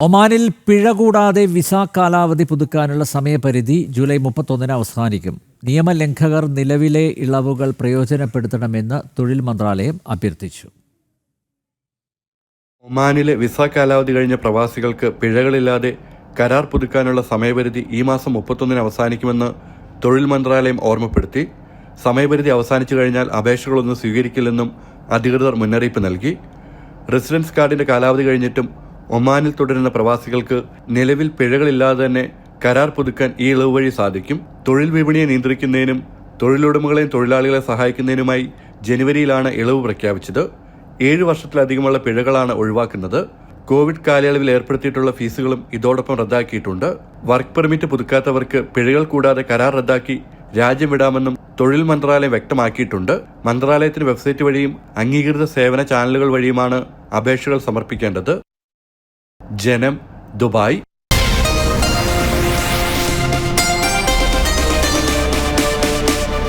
ഒമാനിൽ പിഴ കൂടാതെ വിസ കാലാവധി പുതുക്കാനുള്ള സമയപരിധി ജൂലൈ മുപ്പത്തൊന്നിന് അവസാനിക്കും. നിയമലംഘകർ നിലവിലെ ഇളവുകൾ പ്രയോജനപ്പെടുത്തണമെന്ന് തൊഴിൽ മന്ത്രാലയം അഭ്യർത്ഥിച്ചു. ഒമാനിലെ വിസ കാലാവധി കഴിഞ്ഞ പ്രവാസികൾക്ക് പിഴകളില്ലാതെ കരാർ പുതുക്കാനുള്ള സമയപരിധി ഈ മാസം മുപ്പത്തൊന്നിന് അവസാനിക്കുമെന്ന് തൊഴിൽ മന്ത്രാലയം ഓർമ്മപ്പെടുത്തി. സമയപരിധി അവസാനിച്ചു കഴിഞ്ഞാൽ അപേക്ഷകളൊന്നും സ്വീകരിക്കില്ലെന്നും അധികൃതർ മുന്നറിയിപ്പ് നൽകി. റെസിഡൻസ് കാർഡിന്റെ കാലാവധി കഴിഞ്ഞിട്ടും ഒമാനിൽ തുടരുന്ന പ്രവാസികൾക്ക് നിലവിൽ പിഴകളില്ലാതെ തന്നെ കരാർ പുതുക്കാൻ ഈ ഇളവ് വഴി സാധിക്കും. തൊഴിൽ വിപണിയെ നിയന്ത്രിക്കുന്നതിനും തൊഴിലുടമകളെയും തൊഴിലാളികളെ സഹായിക്കുന്നതിനുമായി ജനുവരിയിലാണ് ഇളവ് പ്രഖ്യാപിച്ചത്. ഏഴ് വർഷത്തിലധികമുള്ള പിഴകളാണ് ഒഴിവാക്കുന്നത്. കോവിഡ് കാലയളവിൽ ഏർപ്പെടുത്തിയിട്ടുള്ള ഫീസുകളും ഇതോടൊപ്പം റദ്ദാക്കിയിട്ടുണ്ട്. വർക്ക് പെർമിറ്റ് പുതുക്കാത്തവർക്ക് പിഴകൾ കൂടാതെ കരാർ റദ്ദാക്കി രാജ്യം വിടാമെന്നും തൊഴിൽ മന്ത്രാലയം വ്യക്തമാക്കിയിട്ടുണ്ട്. മന്ത്രാലയത്തിന്റെ വെബ്സൈറ്റ് വഴിയും അംഗീകൃത സേവന ചാനലുകൾ വഴിയുമാണ് അപേക്ഷകൾ സമർപ്പിക്കേണ്ടത്. ജനം ദുബായ്